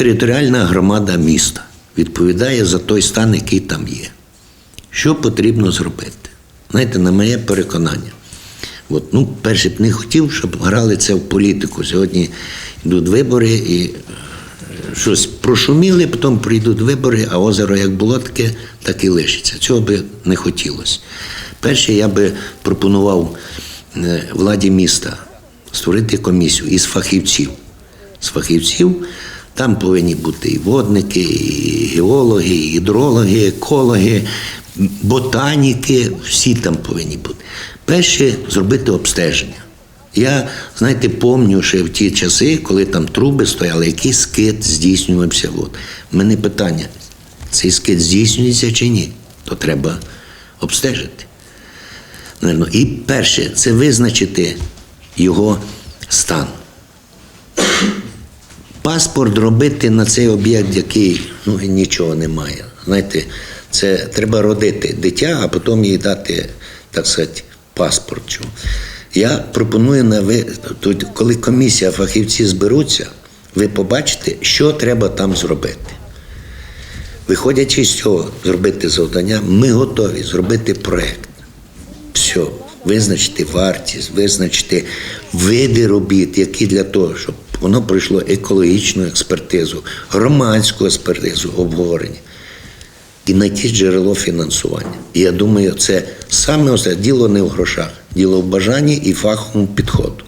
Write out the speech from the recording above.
територіальна громада міста відповідає за той стан, який там є. Що потрібно зробити? Знаєте, на моє переконання. От, ну, перше б не хотів, щоб грали це в політику. Сьогодні йдуть вибори і е, щось прошуміли, потім прийдуть вибори, а озеро як було таке, так і лишиться. Цього би не хотілося. Перше, я би пропонував е, владі міста створити комісію із фахівців. З фахівців там повинні бути і водники, і геологи, і гідрологи, екологи, ботаніки, всі там повинні бути. Перше зробити обстеження. Я, знаєте, пам'ятаю ще в ті часи, коли там труби стояли, який скид здійснювався. У мене питання: цей скид здійснюється чи ні? То треба обстежити. І перше, це визначити його стан. Паспорт робити на цей об'єкт, який ну, нічого немає. Знаєте, це треба родити дитя, а потім їй дати, так сказати, паспорт. Я пропоную на ви, тут, коли комісія фахівці зберуться, ви побачите, що треба там зробити. Виходячи з цього, зробити завдання, ми готові зробити проєкт. Все, визначити вартість, визначити види робіт, які для того, щоб воно пройшло екологічну експертизу, громадську експертизу, обговорення. І знайти джерело фінансування. І я думаю, це саме основне діло не в грошах, діло в бажанні і фаховому підходу.